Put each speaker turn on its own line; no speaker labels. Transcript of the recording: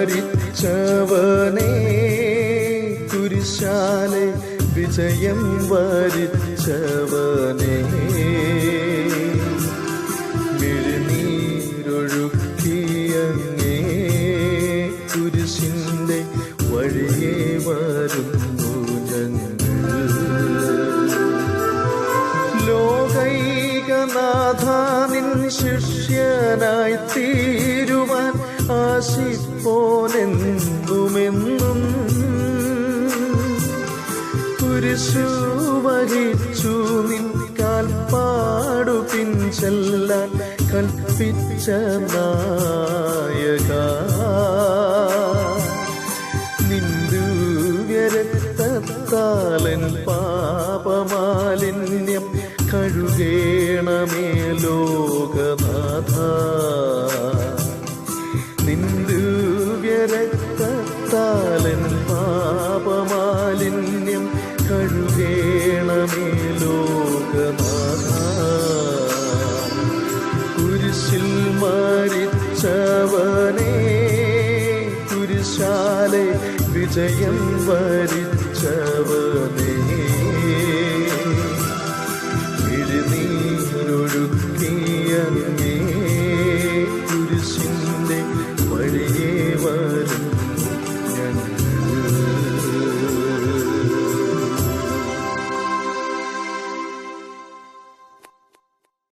വരിച്ചവനേ കുരിശാലെ വിജയം വരിച്ചവനെ. മിഴിനീരൊഴുക്കിയങ്ങേ കുരിശിന്റെ വഴിയെ വരുന്നു ശിഷ്യനായി തീരുവാൻ ആശിപ്പോനെന്നുമെന്നും കുരിശു വഹിച്ചു നിൻ കാൽപ്പാടു പിൻചെല്ലാൻ കൽപ്പിച്ച നായക. നിന്ദുവ്യരക്തത്താലൻ പാപമാലിന്യം കഴുകേണമേ ലോകനാഥ. താലൻ പാപമാലിന്യം കഴുകേണമേ ലോകനാഥ കുരിശിൽ മരിച്ചവനെ കുരിശാലെ വിജയം വരിച്ചവനെ. എഴുന്നീരൊഴുക്കിയ